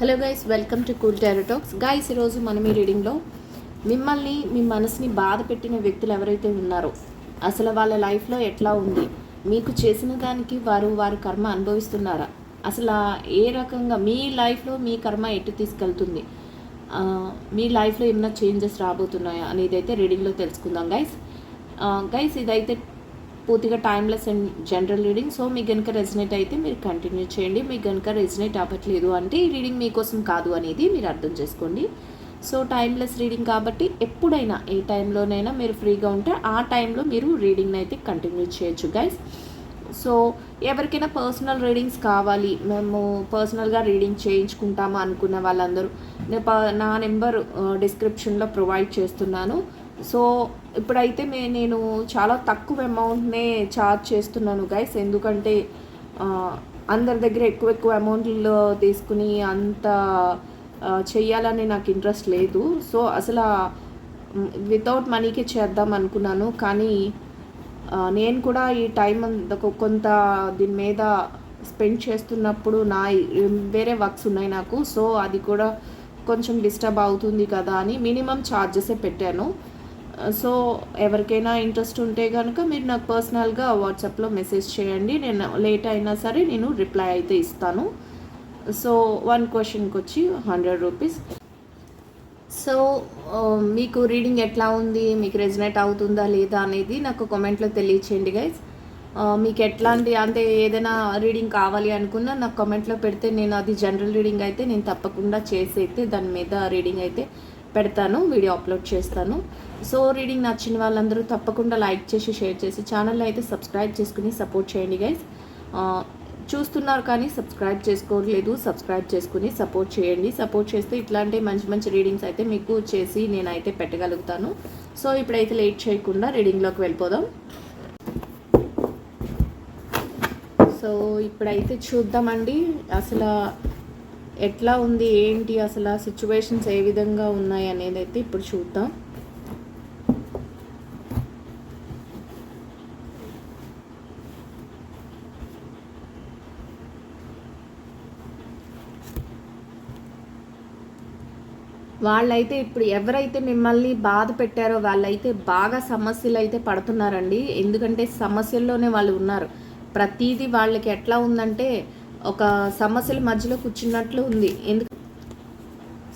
Hello guys welcome to cool టెరటాక్స్ guys ఈరోజు మనం ఈ రీడింగ్లో మిమ్మల్ని మీ మనసుని బాధ పెట్టిన వ్యక్తులు ఎవరైతే ఉన్నారో అసలు వాళ్ళ లైఫ్లో ఎట్లా ఉంది మీకు చేసిన దానికి వారు వారి కర్మ అనుభవిస్తున్నారా? అసలు ఏ రకంగా మీ లైఫ్లో మీ కర్మ ఎటు తీసుకెళ్తుంది? మీ లైఫ్లో ఏమైనా చేంజెస్ రాబోతున్నాయా అనేది అయితే రీడింగ్లో తెలుసుకుందాం గైస్. గైస్ ఇదైతే పూర్తిగా timeless and general reading so మీకు కనుక రెజినేట్ అయితే మీరు కంటిన్యూ చేయండి. మీకు కనుక రెజినేట్ అవ్వట్లేదు అంటే ఈ రీడింగ్ మీకోసం కాదు అనేది మీరు అర్థం చేసుకోండి. సో టైమ్లెస్ రీడింగ్ కాబట్టి ఎప్పుడైనా ఏ టైంలోనైనా మీరు ఫ్రీగా ఉంటే ఆ టైంలో మీరు రీడింగ్ని అయితే కంటిన్యూ చేయొచ్చు గైస్ సో ఎవరికైనా పర్సనల్ రీడింగ్స్ కావాలి. మేము పర్సనల్గా రీడింగ్ చేయించుకుంటాము అనుకున్న వాళ్ళందరూ. నేను ప- నా నెంబర్ డిస్క్రిప్షన్లో ప్రొవైడ్ చేస్తున్నాను. సో ఇప్పుడైతే మే నేను చాలా తక్కువ అమౌంట్నే ఛార్జ్ చేస్తున్నాను గైస్. ఎందుకంటే అందరి దగ్గర ఎక్కువ ఎక్కువ అమౌంట్లో తీసుకుని అంత చెయ్యాలని నాకు ఇంట్రెస్ట్ లేదు. సో అసలు వితౌట్ మనీకి చేద్దాం అనుకున్నాను. కానీ నేను కూడా ఈ టైం కొంత దీని మీద స్పెండ్ చేస్తున్నప్పుడు నా వేరే వర్క్స్ ఉన్నాయి నాకు. సో అది కూడా కొంచెం డిస్టర్బ్ అవుతుంది కదా అని మినిమం ఛార్జెసే పెట్టాను. Uh, సో ఎవరికైనా ఇంట్రెస్ట్ ఉంటే కనుక మీరు నాకు పర్సనల్గా వాట్సాప్లో మెసేజ్ చేయండి. నేను లేట్ అయినా సరే నేను రిప్లై అయితే ఇస్తాను. సో వన్ క్వశ్చన్కి వచ్చి హండ్రెడ్ రూపీస్ సో మీకు రీడింగ్ ఎట్లా ఉంది? మీకు రెజినేట్ అవుతుందా లేదా అనేది నాకు కామెంట్లో తెలియచేయండి గైస్ uh, మీకు ఎట్లాంటి అంటే ఏదైనా రీడింగ్ కావాలి అనుకున్నా నాకు కామెంట్లో పెడితే నేను అది జనరల్ రీడింగ్ అయితే నేను తప్పకుండా చేసి అయితే దాని మీద రీడింగ్ అయితే పెడతాను వీడియో అప్లోడ్ చేస్తాను. సో రీడింగ్ నచ్చిన వాళ్ళందరూ తప్పకుండా లైక్ చేసి షేర్ చేసి ఛానల్ అయితే సబ్స్క్రైబ్ చేసుకుని సపోర్ట్ చేయండి గైస్. చూస్తున్నారు కానీ సబ్స్క్రైబ్ చేసుకోలేదు సబ్స్క్రైబ్ చేసుకుని సపోర్ట్ చేయండి. సపోర్ట్ చేస్తే ఇట్లాంటి మంచి మంచి రీడింగ్స్ అయితే మీకు చేసి నేనైతే పెట్టగలుగుతాను. సో ఇప్పుడైతే లేట్ చేయకుండా రీడింగ్లోకి వెళ్ళిపోదాం. సో ఇప్పుడైతే చూద్దామండి. అసలు ఎట్లా ఉంది ఏంటి అసలు సిచ్యువేషన్స్ ఏ విధంగా ఉన్నాయి అనేది అయితే ఇప్పుడు చూద్దాం. వాళ్ళైతే ఇప్పుడు ఎవరైతే మిమ్మల్ని బాధ పెట్టారో వాళ్ళైతే బాగా సమస్యలు అయితే పడుతున్నారండి. ఎందుకంటే సమస్యల్లోనే వాళ్ళు ఉన్నారు. ప్రతిదీ వాళ్ళకి ఎట్లా ఉందంటే ఒక సమస్యల మధ్యలో కూర్చున్నట్లు ఉంది. ఎందుకు?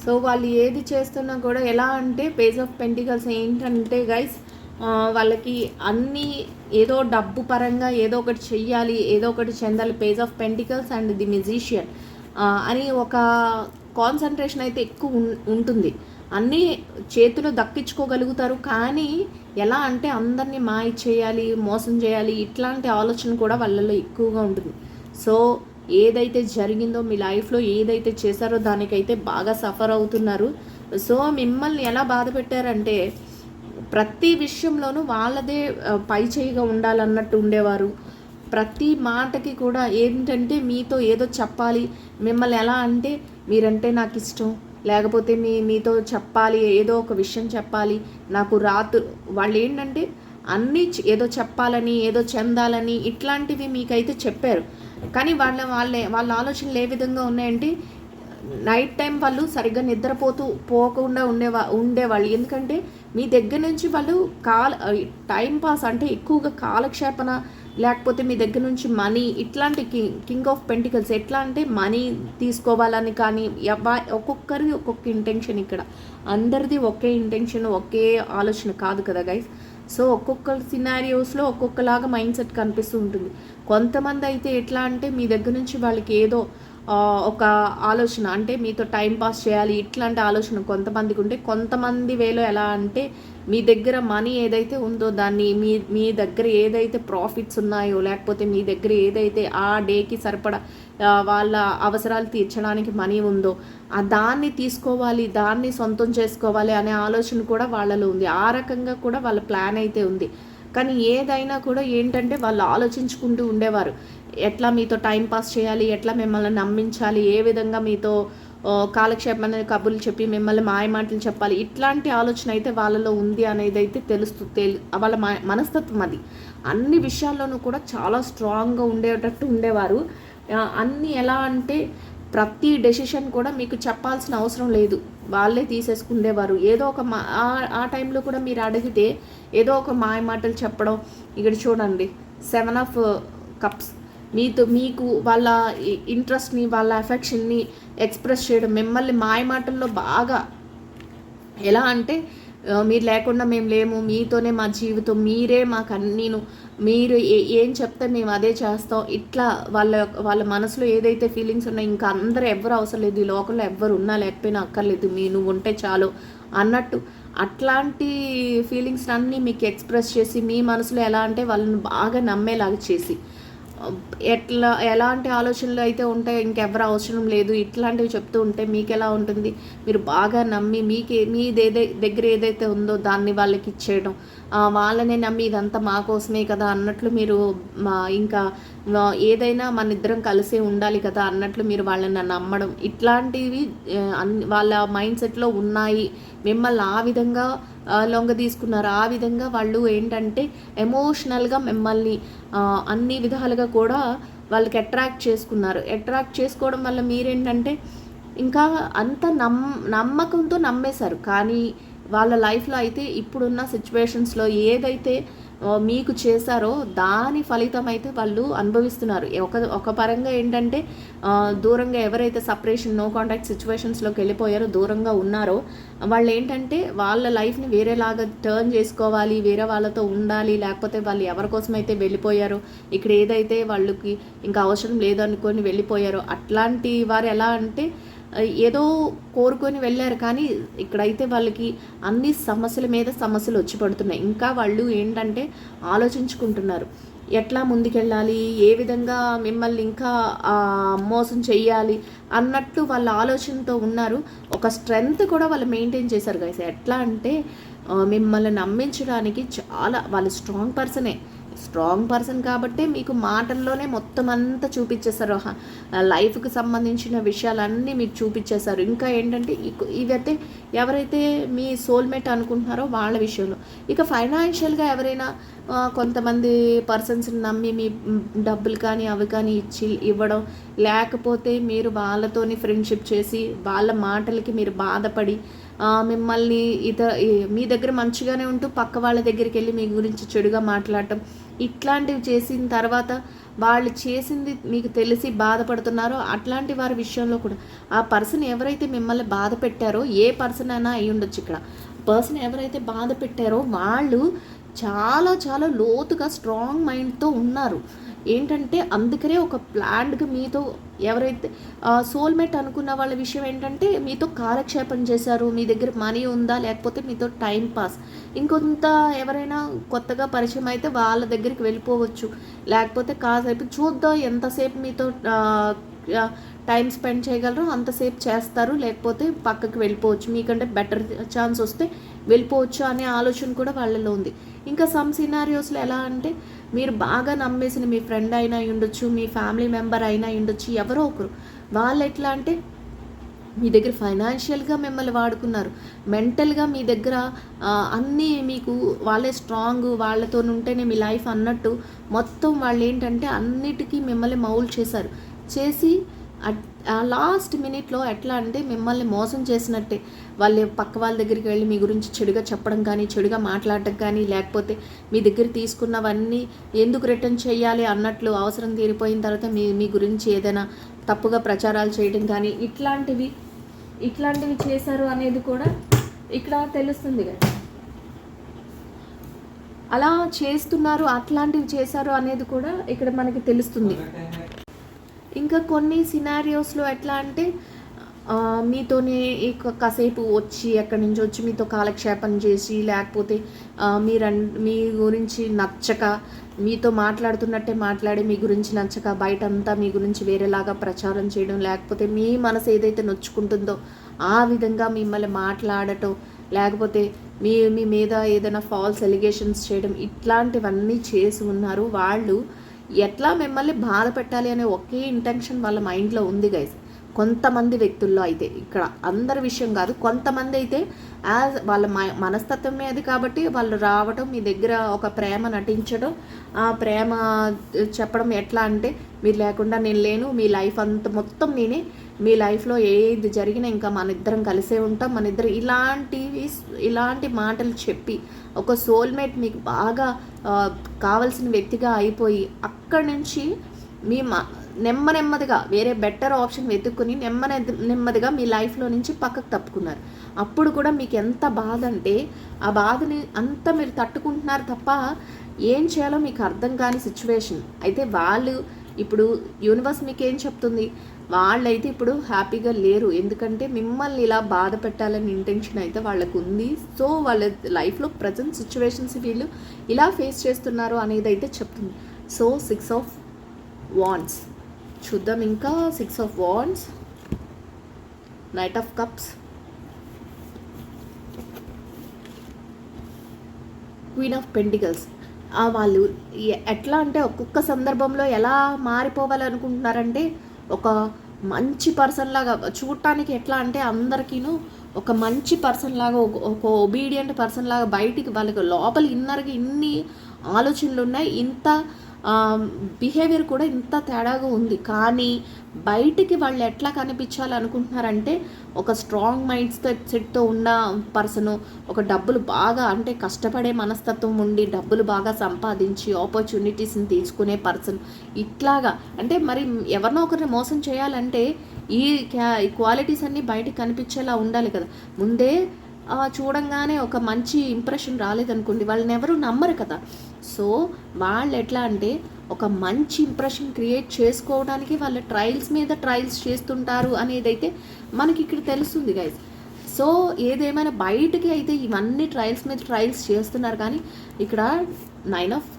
సో వాళ్ళు ఏది చేస్తున్నా కూడా ఎలా అంటే పేజ్ ఆఫ్ పెంటికల్స్ ఏంటంటే గైస్ వాళ్ళకి అన్నీ ఏదో డబ్బు పరంగా ఏదో ఒకటి చెయ్యాలి ఏదో ఒకటి చెందాలి. Page of pentacles and the musician అని ఒక కాన్సన్ట్రేషన్ అయితే ఎక్కువ ఉం- ఉంటుంది. అన్నీ చేతులు దక్కించుకోగలుగుతారు. కానీ ఎలా అంటే అందరినీ మాయ చేయాలి మోసం చేయాలి ఇట్లాంటి ఆలోచన కూడా వాళ్ళలో ఎక్కువగా ఉంటుంది. సో ఏదైతే జరిగిందో మీ లైఫ్లో ఏదైతే చేశారో దానికైతే బాగా సఫర్ అవుతున్నారు. సో మిమ్మల్ని ఎలా బాధ పెట్టారంటే ప్రతి విషయంలోనూ వాళ్ళదే పై చేయిగా ఉండాలన్నట్టు ఉండేవారు. ప్రతి మాటకి కూడా ఏంటంటే మీతో ఏదో చెప్పాలి. మిమ్మల్ని ఎలా అంటే మీరంటే నాకు ఇష్టం లేకపోతే మీ మీతో చెప్పాలి ఏదో ఒక విషయం చెప్పాలి. నాకు రాత్రు వాళ్ళు ఏంటంటే అన్నీ ఏదో చెప్పాలని ఏదో చెందాలని ఇట్లాంటివి మీకైతే చెప్పారు. కానీ వాళ్ళ వాళ్ళే వాళ్ళ ఆలోచనలు ఏ విధంగా ఉన్నాయంటే నైట్ టైం వాళ్ళు సరిగ్గా నిద్రపోతూ పోకుండా ఉండేవా ఉండేవాళ్ళు. ఎందుకంటే మీ దగ్గర నుంచి వాళ్ళు కాల టైం పాస్ అంటే ఎక్కువగా కాలక్షేపణ లేకపోతే మీ దగ్గర నుంచి మనీ ఇట్లాంటి కింగ్ కింగ్ ఆఫ్ పెంటికల్స్ ఎట్లా అంటే మనీ తీసుకోవాలని కానీ ఎవ- ఒక్కొక్కరిది ఒక్కొక్క ఇంటెన్షన్ ఇక్కడ. అందరిది ఒకే ఇంటెన్షన్ ఒకే ఆలోచన కాదు కదా గైస్ సో ఒక్కొక్క సినారియోస్లో ఒక్కొక్కలాగా మైండ్ సెట్ కనిపిస్తూ ఉంటుంది. కొంతమంది అయితే ఎట్లా అంటే మీ దగ్గర నుంచి వాళ్ళకి ఏదో ఆ, ఒక ఆలోచన అంటే మీతో టైం పాస్ చేయాలి ఇట్లాంటి ఆలోచన కొంతమందికి ఉంటే కొంతమంది వేలో ఎలా అంటే మీ దగ్గర మనీ ఏదైతే ఉందో దాన్ని మీ మీ దగ్గర ఏదైతే ప్రాఫిట్స్ ఉన్నాయో లేకపోతే మీ దగ్గర ఏదైతే ఆ డేకి సరిపడా వాళ్ళ అవసరాలు తీర్చడానికి మనీ ఉందో ఆ దాన్ని తీసుకోవాలి దాన్ని సొంతం చేసుకోవాలి అనే ఆలోచన కూడా వాళ్ళలో ఉంది. ఆ రకంగా కూడా వాళ్ళ ప్లాన్ అయితే ఉంది. కానీ ఏదైనా కూడా ఏంటంటే వాళ్ళు ఆలోచించుకుంటూ ఉండేవారు. ఎట్లా మీతో టైం పాస్ చేయాలి ఎట్లా మిమ్మల్ని నమ్మించాలి ఏ విధంగా మీతో కాలక్షేపం అనేది కబుర్లు చెప్పి మిమ్మల్ని మాయ మాటలు చెప్పాలి ఇట్లాంటి ఆలోచన అయితే వాళ్ళలో ఉంది అనేది అయితే తెలుస్తూ తెలు వాళ్ళ మ- మనస్తత్వం అది. అన్ని విషయాల్లోనూ కూడా చాలా స్ట్రాంగ్గా ఉండేటట్టు ఉండేవారు. అన్నీ అన్ని ఎలా అంటే ప్రతి డెసిషన్ కూడా మీకు చెప్పాల్సిన అవసరం లేదు. వాళ్ళే తీసేసుకుండేవారు. ఏదో ఒక మా ఆ- ఆ టైంలో కూడా మీరు అడిగితే ఏదో ఒక మాయ మాటలు చెప్పడం ఇక్కడ చూడండి సెవెన్ ఆఫ్ కప్స్. మీతో మీకు వాళ్ళ ఇంట్రెస్ట్ని వాళ్ళ ఎఫెక్షన్ని ఎక్స్ప్రెస్ చేయడం మిమ్మల్ని మాయ మాటల్లో బాగా ఎలా అంటే మీరు లేకుండా మేము లేము మీతోనే మా జీవితం మీరే మాకు అన్నీను మీరు ఏ- ఏం చెప్తే మేము అదే చేస్తాం. ఇట్లా వాళ్ళ వాళ్ళ మనసులో ఏదైతే ఫీలింగ్స్ ఉన్నాయో ఇంకా అందరూ ఎవ్వరు అవసరం లేదు ఈ లోకంలో ఎవ్వరు ఉన్నా లేకపోయినా అక్కర్లేదు మీ నువ్వు ఉంటే చాలు అన్నట్టు అట్లాంటి ఫీలింగ్స్ అన్నీ మీకు ఎక్స్ప్రెస్ చేసి మీ మనసులో ఎలా అంటే వాళ్ళని బాగా నమ్మేలాగా చేసి ఎట్లా ఎలాంటి ఆలోచనలు అయితే ఉంటాయో ఇంకెవరు అవసరం లేదు. ఇట్లాంటివి చెప్తూ ఉంటే మీకు ఎలా ఉంటుంది? మీరు బాగా నమ్మి మీకు మీ ఏదై దగ్గర ఏదైతే ఉందో దాన్ని వాళ్ళకి ఇచ్చేయడం. వాళ్ళనే నమ్మి ఇదంతా మా కోసమే కదా అన్నట్లు మీరు మా ఇంకా ఏదైనా మన ఇద్దరం కలిసే ఉండాలి కదా అన్నట్లు మీరు వాళ్ళని నమ్మడం. ఇట్లాంటివి వాళ్ళ మైండ్ సెట్లో ఉన్నాయి. మిమ్మల్ని ఆ విధంగా లొంగ తీసుకున్నారు ఆ విధంగా వాళ్ళు ఏంటంటే ఎమోషనల్గా మిమ్మల్ని అన్ని విధాలుగా కూడా వాళ్ళకి అట్రాక్ట్ చేసుకున్నారు. అట్రాక్ట్ చేసుకోవడం వల్ల మీరేంటంటే ఇంకా అంత నమ్ నమ్మకంతో నమ్మేశారు. కానీ వాళ్ళ లైఫ్లో అయితే ఇప్పుడున్న సిచ్యువేషన్స్లో ఏదైతే మీకు చేశారో దాని ఫలితం అయితే వాళ్ళు అనుభవిస్తున్నారు. ఒక ఒక పరంగా ఏంటంటే దూరంగా ఎవరైతే సపరేషన్ నో కాంటాక్ట్ సిచ్యువేషన్స్లోకి వెళ్ళిపోయారో దూరంగా ఉన్నారో వాళ్ళు ఏంటంటే వాళ్ళ లైఫ్ని వేరేలాగా టర్న్ చేసుకోవాలి వేరే వాళ్ళతో ఉండాలి లేకపోతే వాళ్ళు ఎవరి కోసం అయితే వెళ్ళిపోయారో ఇక్కడ ఏదైతే వాళ్ళకి ఇంకా అవసరం లేదనుకొని వెళ్ళిపోయారో అట్లాంటి వారు ఎలా అంటే ఏదో కోరుకొని వెళ్ళారు కానీ ఇక్కడైతే వాళ్ళకి అన్ని సమస్యల మీద సమస్యలు వచ్చి పడుతున్నాయి. ఇంకా వాళ్ళు ఏంటంటే ఆలోచించుకుంటున్నారు. ఎట్లా ముందుకెళ్ళాలి? ఏ విధంగా మిమ్మల్ని ఇంకా మోసం చేయాలి అన్నట్టు వాళ్ళ ఆలోచనతో ఉన్నారు. ఒక స్ట్రెంగ్త్ కూడా వాళ్ళు మెయింటైన్ చేశారు గైస్ ఎట్లా అంటే మిమ్మల్ని నమ్మించడానికి చాలా వాళ్ళు స్ట్రాంగ్ పర్సనే. స్ట్రాంగ్ పర్సన్ కాబట్టే మీకు మాటల్లోనే మొత్తం అంతా చూపించేశారు లైఫ్కి సంబంధించిన విషయాలన్నీ మీకు చూపించేశారు ఇంకా ఏంటంటే ఇవైతే ఎవరైతే మీ సోల్మేట్ అనుకుంటున్నారో వాళ్ళ విషయంలో. ఇక ఫైనాన్షియల్గా ఎవరైనా కొంతమంది పర్సన్స్ని నమ్మి మీ డబ్బులు కానీ అవి కానీ ఇచ్చి ఇవ్వడం లేకపోతే మీరు వాళ్ళతోని ఫ్రెండ్షిప్ చేసి వాళ్ళ మాటలకి మీరు బాధపడి మిమ్మల్ని ఇతర మీ దగ్గర మంచిగానే ఉంటూ పక్క వాళ్ళ దగ్గరికి వెళ్ళి మీ గురించి చెడుగా మాట్లాడటం ఇట్లాంటివి చేసిన తర్వాత వాళ్ళు చేసింది మీకు తెలిసి బాధపడుతున్నారో అట్లాంటి వారి విషయంలో కూడా ఆ పర్సన్ ఎవరైతే మిమ్మల్ని బాధ పెట్టారో ఏ పర్సన్ అయినా అయి ఉండొచ్చు ఇక్కడ. పర్సన్ ఎవరైతే బాధ పెట్టారో వాళ్ళు చాలా చాలా లోతుగా స్ట్రాంగ్ మైండ్తో ఉన్నారు. ఏంటంటే అందుకనే ఒక ప్లాన్డ్గా మీతో ఎవరైతే సోల్మేట్ అనుకున్న వాళ్ళ విషయం ఏంటంటే మీతో కాలక్షేపం చేశారు మీ దగ్గర మనీ ఉందా లేకపోతే మీతో టైం పాస్. ఇంకొంత ఎవరైనా కొత్తగా పరిచయం అయితే వాళ్ళ దగ్గరికి వెళ్ళిపోవచ్చు. లేకపోతే కాసేపు చూద్దాం ఎంతసేపు మీతో టైం స్పెండ్ చేయగలరో అంతసేపు చేస్తారు లేకపోతే పక్కకి వెళ్ళిపోవచ్చు. మీకంటే బెటర్ ఛాన్స్ వస్తే వెళ్ళిపోవచ్చు అనే ఆలోచన కూడా వాళ్ళలో ఉంది. ఇంకా సమ్ సినారియోస్లో ఎలా అంటే మీరు బాగా నమ్మేసిన మీ ఫ్రెండ్ అయినా ఉండొచ్చు మీ ఫ్యామిలీ మెంబర్ అయినా ఉండొచ్చు ఎవరో ఒకరు. వాళ్ళు ఎట్లా అంటే మీ దగ్గర ఫైనాన్షియల్గా మిమ్మల్ని వాడుకున్నారు. మెంటల్గా మీ దగ్గర అన్నీ మీకు వాళ్ళే స్ట్రాంగ్ వాళ్ళతో ఉంటేనే మీ లైఫ్ అన్నట్టు మొత్తం వాళ్ళు ఏంటంటే అన్నిటికీ మిమ్మల్ని మౌల్ చేశారు. చేసి లాస్ట్ మినిట్లో ఎట్లా అంటే మిమ్మల్ని మోసం చేసినట్టే. వాళ్ళు పక్క వాళ్ళ దగ్గరికి వెళ్ళి మీ గురించి చెడుగా చెప్పడం కానీ చెడుగా మాట్లాడటం కానీ లేకపోతే మీ దగ్గర తీసుకున్నవన్నీ ఎందుకు రిటర్న్ చేయాలి అన్నట్లు అవసరం తీరిపోయిన తర్వాత మీ మీ గురించి ఏదైనా తప్పుగా ప్రచారాలు చేయడం కానీ ఇట్లాంటివి ఇట్లాంటివి చేశారు అనేది కూడా ఇక్కడ తెలుస్తుంది కదా. అలా చేస్తున్నారు అట్లాంటివి చేశారు అనేది కూడా ఇక్కడ మనకి తెలుస్తుంది. ఇంకా కొన్ని సినారియోస్లో ఎట్లా అంటే మీతోనే కాసేపు వచ్చి ఎక్కడి నుంచి వచ్చి మీతో కాలక్షేపం చేసి లేకపోతే మీరు మీరన్ మీ గురించి నచ్చక మీతో మాట్లాడుతున్నట్టే మాట్లాడి మీ గురించి నచ్చక బయట అంతా మీ గురించి వేరేలాగా ప్రచారం చేయడం లేకపోతే మీ మనసు ఏదైతే నొచ్చుకుంటుందో ఆ విధంగా మిమ్మల్ని మాట్లాడటం లేకపోతే మీ మీ మీద ఏదైనా ఫాల్స్ ఎలిగేషన్స్ చేయడం ఇట్లాంటివన్నీ చేసి ఉన్నారు. వాళ్ళు ఎట్లా మిమ్మల్ని బాధ పెట్టాలి అనే ఒకే ఇంటెన్షన్ వాళ్ళ మైండ్లో ఉంది గైస్ కొంతమంది వ్యక్తుల్లో అయితే ఇక్కడ అందరి విషయం కాదు కొంతమంది అయితే యాజ్ వాళ్ళ మనస్తత్వమే అది కాబట్టి వాళ్ళు రావడం మీ దగ్గర ఒక ప్రేమ నటించడం ఆ ప్రేమ చెప్పడం ఎట్లా అంటే మీరు లేకుండా నేను లేను మీ లైఫ్ అంత మొత్తం నేనే మీ లైఫ్లో ఏది జరిగినా ఇంకా మన ఇద్దరం కలిసే ఉంటాం మన ఇద్దరు ఇలాంటివి ఇలాంటి మాటలు చెప్పి ఒక సోల్మేట్ మీకు బాగా కావలసిన కావాల్సిన వ్యక్తిగా అయిపోయి అక్కడి నుంచి మీ మ నెమ్మ నెమ్మదిగా వేరే బెటర్ ఆప్షన్ వెతుక్కుని నెమ్మ నెమ్మదిగా మీ లైఫ్లో నుంచి పక్కకు తప్పుకున్నారు. అప్పుడు కూడా మీకు ఎంత బాధ అంటే ఆ బాధని అంతా మీరు తట్టుకుంటున్నారు తప్ప ఏం చేయాలో మీకు అర్థం కాని సిచ్యువేషన్ అయితే వాళ్ళు ఇప్పుడు యూనివర్స్ మీకు ఏం చెప్తుంది? వాళ్ళైతే ఇప్పుడు హ్యాపీగా లేరు. ఎందుకంటే మిమ్మల్ని ఇలా బాధ పెట్టాలని ఇంటెన్షన్ అయితే వాళ్ళకు ఉంది సో వాళ్ళ లైఫ్లో ప్రజెంట్ సిచ్యువేషన్స్ వీళ్ళు ఇలా ఫేస్ చేస్తున్నారు అనేది అయితే చెప్తుంది. So six of wands. చూద్దాం ఇంకా six of wands. Knight of cups. Queen of pentacles. వాళ్ళు ఎట్లా అంటే ఒక్కొక్క సందర్భంలో ఎలా మారిపోవాలనుకుంటున్నారంటే ఒక మంచి పర్సన్ లాగా చూడటానికి ఎట్లా అంటే అందరికీను ఒక మంచి పర్సన్ లాగా ఒక ఒక ఒబీడియంట్ పర్సన్ లాగా బయటికి వాళ్ళకి లోపల ఇన్నర్గా ఇన్ని ఆలోచనలు ఉన్నాయి ఇంత బిహేవియర్ కూడా ఇంత తేడాగా ఉంది. కానీ బయటికి వాళ్ళు ఎట్లా కనిపించాలనుకుంటున్నారంటే ఒక స్ట్రాంగ్ మైండ్ సెట్తో ఉన్న పర్సను ఒక డబ్బులు బాగా అంటే కష్టపడే మనస్తత్వం ఉండి డబ్బులు బాగా సంపాదించి ఆపర్చునిటీస్ని తీసుకునే పర్సన్ ఇట్లాగా. అంటే మరి ఎవరినో ఒకరిని మోసం చేయాలంటే ఈ క్యా ఈ క్వాలిటీస్ అన్నీ బయటికి కనిపించేలా ఉండాలి కదా. ముందే చూడంగానే ఒక మంచి ఇంప్రెషన్ రాలేదనుకోండి వాళ్ళని ఎవరు నమ్మరు కదా. సో వాళ్ళు ఎట్లా అంటే ఒక మంచి ఇంప్రెషన్ క్రియేట్ చేసుకోవడానికి వాళ్ళ ట్రయల్స్ మీద ట్రయల్స్ చేస్తుంటారు అనేది అయితే మనకి ఇక్కడ తెలుస్తుంది గైస్ సో ఏదేమైనా బయటికి అయితే ఇవన్నీ ట్రయల్స్ మీద ట్రయల్స్ చేస్తున్నారు కానీ ఇక్కడ నైన్ ఆఫ్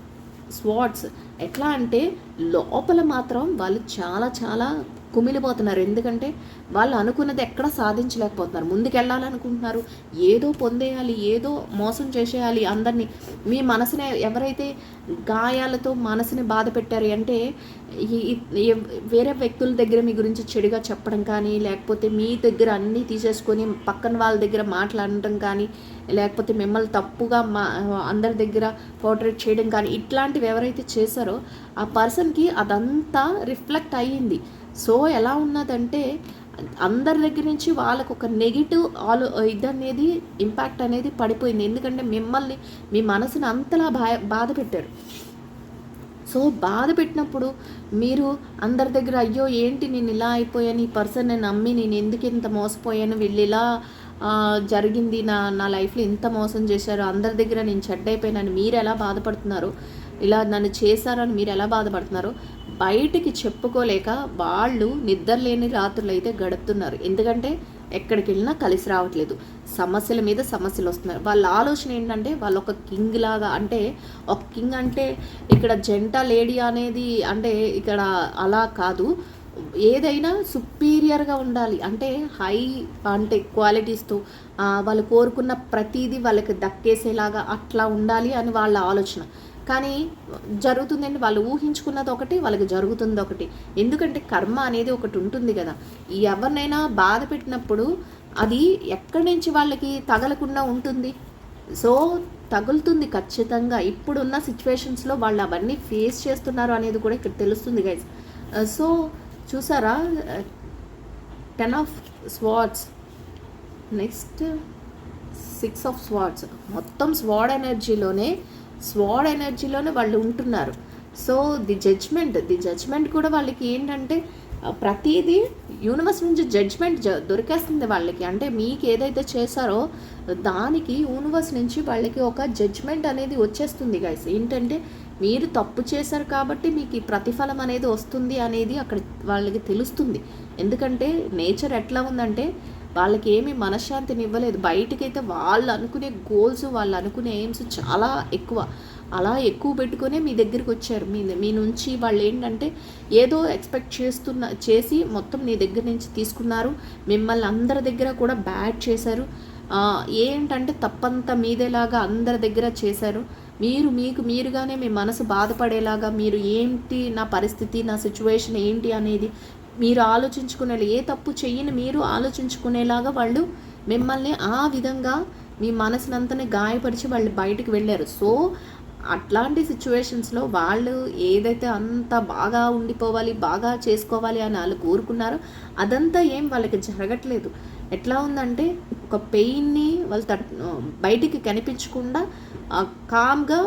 స్వాట్స్ ఎట్లా అంటే లోపల మాత్రం వాళ్ళు చాలా చాలా కుమిలిపోతున్నారు. ఎందుకంటే వాళ్ళు అనుకున్నది ఎక్కడ సాధించలేకపోతున్నారు. ముందుకెళ్ళాలనుకుంటున్నారు. ఏదో పొందేయాలి ఏదో మోసం చేసేయాలి అందరినీ. మీ మనసుని ఎవరైతే గాయాలతో మనసుని బాధ పెట్టారు అంటే వేరే వ్యక్తుల దగ్గర మీ గురించి చెడుగా చెప్పడం కానీ లేకపోతే మీ దగ్గర అన్నీ తీసేసుకొని పక్కన వాళ్ళ దగ్గర మాట్లాడటం కానీ లేకపోతే మిమ్మల్ని తప్పుగా మా అందరి దగ్గర పోర్ట్రేట్ చేయడం కానీ ఇట్లాంటివి ఎవరైతే చేశారో ఆ పర్సన్కి అదంతా రిఫ్లెక్ట్ అయ్యింది. సో ఎలా ఉన్నదంటే అందరి దగ్గర నుంచి వాళ్ళకు ఒక నెగిటివ్ ఆలో ఇది అనేది ఇంపాక్ట్ అనేది పడిపోయింది. ఎందుకంటే మిమ్మల్ని మీ మనసుని అంతలా బా బాధ పెట్టారు. సో బాధ పెట్టినప్పుడు మీరు అందరి దగ్గర అయ్యో ఏంటి నేను ఇలా అయిపోయాను ఈ పర్సన్ నేను నమ్మి నేను ఎందుకు ఇంత మోసపోయాను? వీళ్ళు ఇలా జరిగింది నా నా లైఫ్లో ఇంత మోసం చేశారు అందరి దగ్గర నేను చెడ్డైపోయినాను మీరు ఎలా బాధపడుతున్నారు ఇలా నన్ను చేశారని మీరు ఎలా బాధపడుతున్నారో? బయటికి చెప్పుకోలేక వాళ్ళు నిద్రలేని రాత్రులు అయితే గడుపుతున్నారు. ఎందుకంటే ఎక్కడికి వెళ్ళినా కలిసి రావట్లేదు. సమస్యల మీద సమస్యలు వస్తున్నారు. వాళ్ళ ఆలోచన ఏంటంటే వాళ్ళు ఒక కింగ్ లాగా అంటే ఒక కింగ్ అంటే ఇక్కడ జంట లేడీ అనేది అంటే ఇక్కడ అలా కాదు. ఏదైనా సుపీరియర్గా ఉండాలి. అంటే హై అంటే క్వాలిటీస్తో వాళ్ళు కోరుకున్న ప్రతిదీ వాళ్ళకి దక్కేసేలాగా అట్లా ఉండాలి అని వాళ్ళ ఆలోచన. కానీ జరుగుతుందండి. వాళ్ళు ఊహించుకున్నది ఒకటి వాళ్ళకి జరుగుతుంది ఒకటి. ఎందుకంటే కర్మ అనేది ఒకటి ఉంటుంది కదా. ఎవరినైనా బాధ పెట్టినప్పుడు అది ఎక్కడి నుంచి వాళ్ళకి తగలకుండా ఉంటుంది. సో తగులుతుంది ఖచ్చితంగా. ఇప్పుడున్న సిచ్యువేషన్స్లో వాళ్ళు అవన్నీ ఫేస్ చేస్తున్నారు అనేది కూడా ఇక్కడ తెలుస్తుంది గైజ్ సో uh, చూసారా? Ten of swords next six of swords మొత్తం స్వాడ్ ఎనర్జీలోనే స్వాడ్ ఎనర్జీలోనే వాళ్ళు ఉంటున్నారు. So the judgement the judgement కూడా వాళ్ళకి ఏంటంటే ప్రతిదీ యూనివర్స్ నుంచి జడ్జ్మెంట్ జ దొరికేస్తుంది వాళ్ళకి. అంటే మీకు ఏదైతే చేశారో దానికి యూనివర్స్ నుంచి వాళ్ళకి ఒక జడ్జ్మెంట్ అనేది వచ్చేస్తుంది గైస్ ఏంటంటే మీరు తప్పు చేశారు కాబట్టి మీకు ఈ ప్రతిఫలం అనేది వస్తుంది అనేది అక్కడ వాళ్ళకి తెలుస్తుంది. ఎందుకంటే నేచర్ ఎట్లా ఉందంటే వాళ్ళకి ఏమి మనశ్శాంతిని ఇవ్వలేదు బయటకైతే వాళ్ళు అనుకునే గోల్స్ వాళ్ళు అనుకునే ఎయిమ్స్ చాలా ఎక్కువ. అలా ఎక్కువ పెట్టుకునే మీ దగ్గరికి వచ్చారు. మీ మీ నుంచి వాళ్ళు ఏంటంటే ఏదో ఎక్స్పెక్ట్ చేస్తున్న చేసి మొత్తం నీ దగ్గర నుంచి తీసుకున్నారు. మిమ్మల్ని అందరి దగ్గర కూడా బ్యాడ్ చేశారు. ఏంటంటే తప్పంతా మీదేలాగా అందరి దగ్గర చేశారు. మీరు మీకు మీరుగానే మీ మనసు బాధపడేలాగా మీరు ఏంటి నా పరిస్థితి నా సిచ్యువేషన్ ఏంటి అనేది మీరు ఆలోచించుకునేలా ఏ తప్పు చెయ్యని మీరు ఆలోచించుకునేలాగా వాళ్ళు మిమ్మల్ని ఆ విధంగా మీ మనసునంతనే గాయపరిచి వాళ్ళు బయటకు వెళ్ళారు. సో అట్లాంటి సిచ్యువేషన్స్లో వాళ్ళు ఏదైతే అంత బాగా ఉండిపోవాలి బాగా చేసుకోవాలి అని వాళ్ళు కోరుకున్నారో అదంతా ఏం వాళ్ళకి జరగట్లేదు. ఎట్లా ఉందంటే ఒక పెయిన్ని వాళ్ళు తట్ బయటికి కనిపించకుండా కామ్గా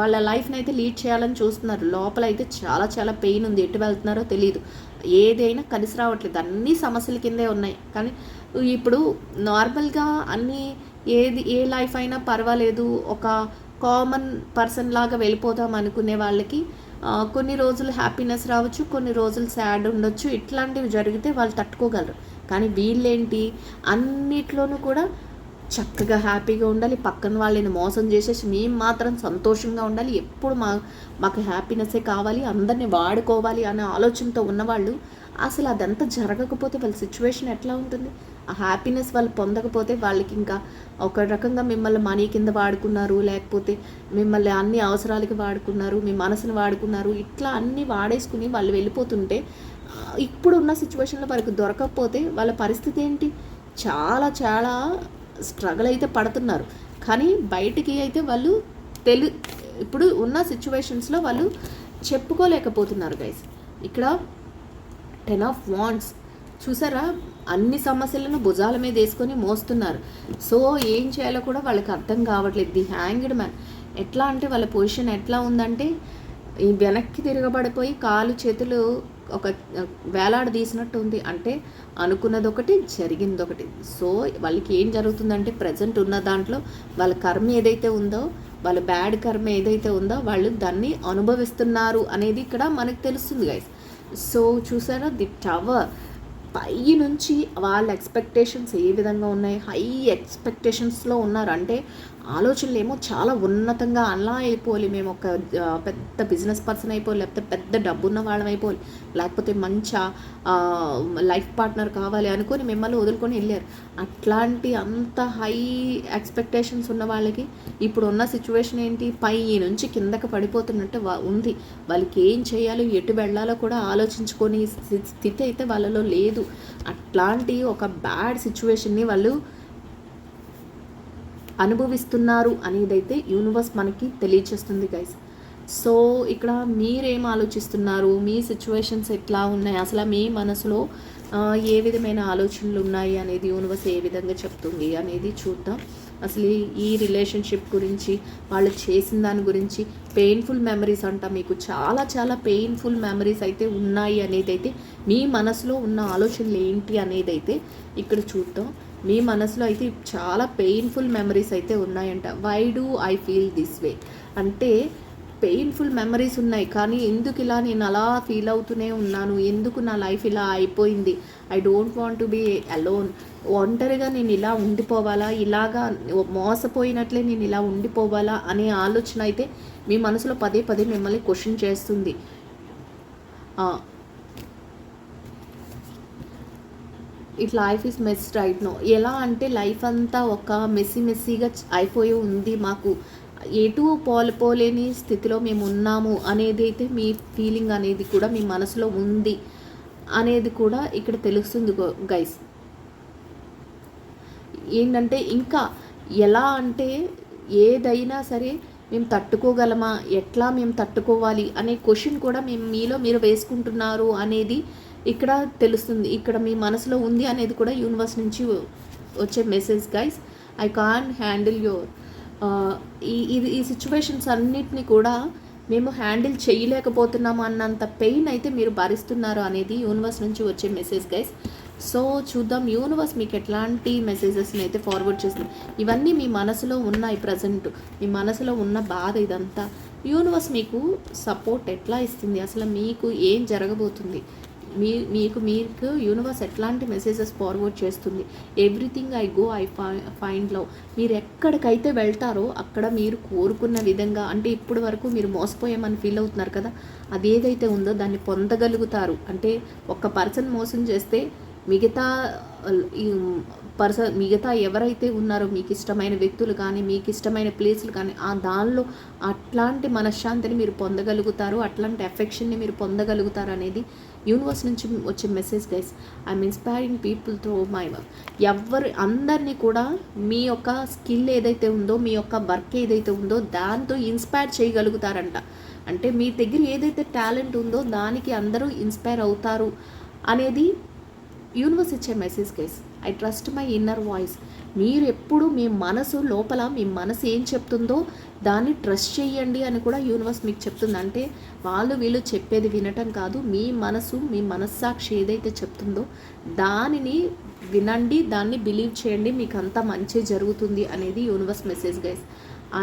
వాళ్ళ లైఫ్ని అయితే లీడ్ చేయాలని చూస్తున్నారు. లోపల అయితే చాలా చాలా పెయిన్ ఉంది. ఎటు వెళ్తున్నారో తెలియదు ఏదైనా కలిసి రావట్లేదు. అన్ని సమస్యల కిందే ఉన్నాయి. కానీ ఇప్పుడు నార్మల్గా అన్ని ఏది ఏ లైఫ్ అయినా పర్వాలేదు. ఒక కామన్ పర్సన్ లాగా వెళ్ళిపోదాం అనుకునే వాళ్ళకి కొన్ని రోజులు హ్యాపీనెస్ రావచ్చు కొన్ని రోజులు సాడ్ ఉండొచ్చు. ఇట్లాంటివి జరిగితే వాళ్ళు తట్టుకోగలరు. కానీ వీళ్ళేంటి? అన్నిట్లోనూ కూడా చక్కగా హ్యాపీగా ఉండాలి. పక్కన వాళ్ళని మోసం చేసేసి మేము మాత్రం సంతోషంగా ఉండాలి. ఎప్పుడు మా మాకు హ్యాపీనెస్సే కావాలి. అందరినీ వాడుకోవాలి అనే ఆలోచనతో ఉన్నవాళ్ళు అసలు అదంతా జరగకపోతే వాళ్ళ సిచ్యువేషన్ ఎట్లా ఉంటుంది? ఆ హ్యాపీనెస్ వాళ్ళు పొందకపోతే వాళ్ళకి ఇంకా ఒక రకంగా మిమ్మల్ని మనీ కింద వాడుకున్నారు. లేకపోతే మిమ్మల్ని అన్ని అవసరాలకి వాడుకున్నారు. మీ మనసును వాడుకున్నారు. ఇట్లా అన్నీ వాడేసుకుని వాళ్ళు వెళ్ళిపోతుంటే ఇప్పుడు ఉన్న సిచ్యువేషన్లో వాళ్ళకి దొరకకపోతే వాళ్ళ పరిస్థితి ఏంటి? చాలా చాలా స్ట్రగుల్ అయితే పడుతున్నారు. కానీ బయటికి అయితే వాళ్ళు తెలు ఇప్పుడు ఉన్న సిచ్యువేషన్స్లో వాళ్ళు చెప్పుకోలేకపోతున్నారు గైస్ ఇక్కడ టెన్ ఆఫ్ వాండ్స్ చూసారా? అన్ని సమస్యలను భుజాల మీద వేసుకొని మోస్తున్నారు. సో ఏం చేయాలో కూడా వాళ్ళకి అర్థం కావట్లేదు. ది హ్యాంగ్డ్ మ్యాన్ ఎట్లా అంటే వాళ్ళ పొజిషన్ ఎట్లా ఉందంటే ఈ వెనక్కి తిరగబడిపోయి కాలు చేతులు ఒక వేలాడదీసినట్టు ఉంది. అంటే అనుకున్నది ఒకటి జరిగింది ఒకటి సో వాళ్ళకి ఏం జరుగుతుందంటే ప్రజెంట్ ఉన్న దాంట్లో వాళ్ళ కర్మ ఏదైతే ఉందో వాళ్ళ బ్యాడ్ కర్మ ఏదైతే ఉందో వాళ్ళు దాన్ని అనుభవిస్తున్నారు అనేది ఇక్కడ మనకు తెలుస్తుంది గైస్ సో చూసారా? ది టవర్ పై నుంచి వాళ్ళ ఎక్స్పెక్టేషన్స్ ఏ విధంగా ఉన్నాయి? హై ఎక్స్పెక్టేషన్స్లో ఉన్నారు. అంటే ఆలోచనలు ఏమో చాలా ఉన్నతంగా అలా అయిపోవాలి. మేము ఒక పెద్ద బిజినెస్ పర్సన్ అయిపోవాలి లేకపోతే పెద్ద డబ్బున్న వాళ్ళం అయిపోవాలి లేకపోతే మంచి లైఫ్ పార్ట్నర్ కావాలి అనుకొని మిమ్మల్ని వదులుకొని వెళ్ళారు. అట్లాంటి అంత హై ఎక్స్పెక్టేషన్స్ ఉన్న వాళ్ళకి ఇప్పుడు ఉన్న సిచ్యువేషన్ ఏంటి? పై నుంచి కిందకి పడిపోతున్నట్టు ఉంది. వాళ్ళకి ఏం చేయాలో ఎటు వెళ్ళాలో కూడా ఆలోచించుకొని స్థితి అయితే వాళ్ళలో లేదు. అట్లాంటి ఒక బ్యాడ్ సిచ్యువేషన్ని వాళ్ళు అనుభవిస్తున్నారు అనేదైతే యూనివర్స్ మనకి తెలియచేస్తుంది గైస్ సో ఇక్కడ మీరేం ఆలోచిస్తున్నారు? మీ సిచ్యువేషన్స్ ఎట్లా ఉన్నాయి? అసలు మీ మనసులో ఏ విధమైన ఆలోచనలు ఉన్నాయి అనేది యూనివర్స్ ఏ విధంగా చెప్తుంది అనేది చూద్దాం. అసలు ఈ రిలేషన్షిప్ గురించి వాళ్ళు చేసిన దాని గురించి పెయిన్ఫుల్ మెమరీస్ అంట. మీకు చాలా చాలా పెయిన్ఫుల్ మెమరీస్ అయితే ఉన్నాయి అనేది అయితే మీ మనసులో ఉన్న ఆలోచనలు ఏంటి అనేది అయితే ఇక్కడ చూద్దాం. మీ మనసులో అయితే చాలా పెయిన్ఫుల్ మెమరీస్ అయితే ఉన్నాయంట. Why do I feel this way అంటే పెయిన్ఫుల్ మెమరీస్ ఉన్నాయి. కానీ ఎందుకు ఇలా నేను అలా ఫీల్ అవుతూనే ఉన్నాను? ఎందుకు నా లైఫ్ ఇలా అయిపోయింది? I don't want to be alone ఒంటరిగా నేను ఇలా ఉండిపోవాలా? ఇలాగా మోసపోయినట్లే నేను ఇలా ఉండిపోవాలా? అనే ఆలోచన అయితే మీ మనసులో పదే పదే మిమ్మల్ని క్వశ్చన్ చేస్తుంది. It life is mess right no ఎలా అంటే లైఫ్ అంతా ఒక మెస్సీ మెస్సీగా అయిపోయి ఉంది మాకు. ఎటు పోలేని స్థితిలో మేము ఉన్నాము అనేది అయితే మీ ఫీలింగ్ అనేది కూడా మీ మనసులో ఉంది అనేది కూడా ఇక్కడ తెలుస్తుంది గైస్ ఏంటంటే ఇంకా ఎలా అంటే ఏదైనా సరే మేము తట్టుకోగలమా? ఎట్లా మేము తట్టుకోవాలి? అనే క్వశ్చన్ కూడా మేము మీలో మీరు వేసుకుంటున్నారు అనేది ఇక్కడ తెలుస్తుంది ఇక్కడ మీ మనసులో ఉంది అనేది కూడా యూనివర్స్ నుంచి వచ్చే message guys I can handle your ఈ ఇది ఈ సిచ్యువేషన్స్ అన్నిటినీ కూడా మేము హ్యాండిల్ చేయలేకపోతున్నాము అన్నంత పెయిన్ అయితే మీరు భరిస్తున్నారు అనేది యూనివర్స్ నుంచి వచ్చే మెసేజ్ గైస్ సో చూద్దాం యూనివర్స్ మీకు ఎట్లాంటి మెసేజెస్ని అయితే ఫార్వర్డ్ చేస్తుంది. ఇవన్నీ మీ మనసులో ఉన్నాయి ప్రజెంట్ మీ మనసులో ఉన్న బాధ ఇదంతా. యూనివర్స్ మీకు సపోర్ట్ ఎట్లా ఇస్తుంది? అసలు మీకు ఏం జరగబోతుంది? మీ మీకు మీకు యూనివర్స్ ఎట్లాంటి మెసేజెస్ ఫార్వర్డ్ చేస్తుంది? Everything I go I find love మీరు ఎక్కడికైతే వెళ్తారో అక్కడ మీరు కోరుకున్న విధంగా అంటే ఇప్పటి వరకు మీరు మోసపోయామని ఫీల్ అవుతున్నారు కదా? అది ఏదైతే ఉందో దాన్ని పొందగలుగుతారు. అంటే ఒక పర్సన్ మోసం చేస్తే మిగతా పర్సన్ మిగతా ఎవరైతే ఉన్నారో మీకు ఇష్టమైన వ్యక్తులు కానీ మీకు ఇష్టమైన ప్లేసులు కానీ ఆ దానిలో అట్లాంటి మనశ్శాంతిని మీరు పొందగలుగుతారు. అట్లాంటి ఎఫెక్షన్ని మీరు పొందగలుగుతారు అనేది యూనివర్స్ నుంచి వచ్చే message guys I'm inspiring people through my work ఎవరు అందరినీ కూడా మీ యొక్క స్కిల్ ఏదైతే ఉందో మీ యొక్క వర్క్ ఏదైతే ఉందో దాంతో ఇన్స్పైర్ చేయగలుగుతారంట. అంటే మీ దగ్గర ఏదైతే టాలెంట్ ఉందో దానికి అందరూ ఇన్స్పైర్ అవుతారు అనేది యూనివర్స్ ఇచ్చే message guys I trust my inner voice మీరు ఎప్పుడు మీ మనసు లోపల మీ మనసు ఏం చెప్తుందో దాన్ని ట్రస్ట్ చేయండి అని కూడా యూనివర్స్ మీకు చెప్తుంది. అంటే వాళ్ళు వీళ్ళు చెప్పేది వినటం కాదు మీ మనసు మీ మనస్సాక్షి ఏదైతే చెప్తుందో దానిని వినండి దాన్ని బిలీవ్ చేయండి మీకు అంతా మంచి జరుగుతుంది అనేది universe message guys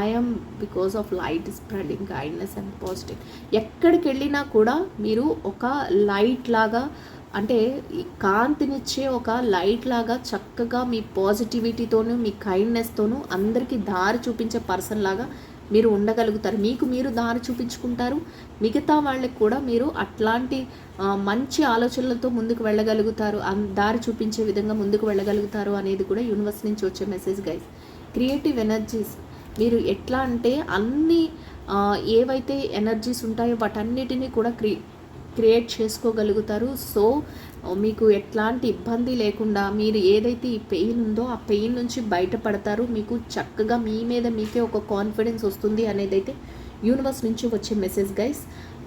I'm because of light spreading kindness and positive ఎక్కడికి వెళ్ళినా కూడా మీరు ఒక లైట్ లాగా అంటే ఈ కాంతినిచ్చే ఒక లైట్ లాగా చక్కగా మీ పాజిటివిటీతోనూ మీ కైండ్నెస్తోనూ అందరికీ దారి చూపించే పర్సన్ లాగా మీరు ఉండగలుగుతారు. మీకు మీరు దారి చూపించుకుంటారు. మిగతా వాళ్ళకి కూడా మీరు అట్లాంటి మంచి ఆలోచనలతో ముందుకు వెళ్ళగలుగుతారు. అన్- దారి చూపించే విధంగా ముందుకు వెళ్ళగలుగుతారు అనేది కూడా యూనివర్స్ నుంచి వచ్చే మెసేజ్ గైస్. Creative energies. మీరు ఎట్లా అంటే అన్ని ఏవైతే ఎనర్జీస్ ఉంటాయో వాటన్నిటినీ కూడా క్రి క్రియేట్ చేసుకోగలుగుతారు. సో మీకు ఎట్లాంటి ఇబ్బంది లేకుండా మీరు ఏదైతే ఈ పెయిన్ ఉందో ఆ పెయిన్ నుంచి బయటపడతారు. మీకు చక్కగా మీ మీద మీకే ఒక కాన్ఫిడెన్స్ వస్తుంది అనేది అయితే యూనివర్స్ నుంచి వచ్చే మెసేజ్ గైస్.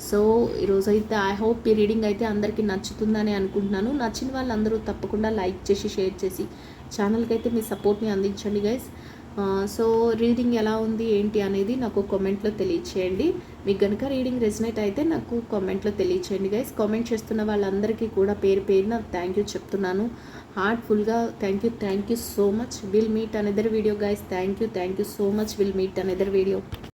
సో ఈరోజు అయితే ఐ హోప్ ఈ రీడింగ్ అయితే అందరికీ నచ్చుతుందని అనుకుంటున్నాను. నచ్చిన వాళ్ళందరూ తప్పకుండా లైక్ చేసి షేర్ చేసి ఛానల్కి అయితే మీ సపోర్ట్ని అందించండి గైస్. సో రీడింగ్ ఎలా ఉంది ఏంటి అనేది నాకు కామెంట్లో తెలియచేయండి. మీకు కనుక రీడింగ్ రెజినేట్ అయితే నాకు కామెంట్లో తెలియచేయండి గైస్ కామెంట్ చేస్తున్న వాళ్ళందరికీ కూడా పేరు పేరున థ్యాంక్ యూ చెప్తున్నాను. హార్ట్ఫుల్గా thank you thank you so much will meet another video guys thank you thank you so much will meet another video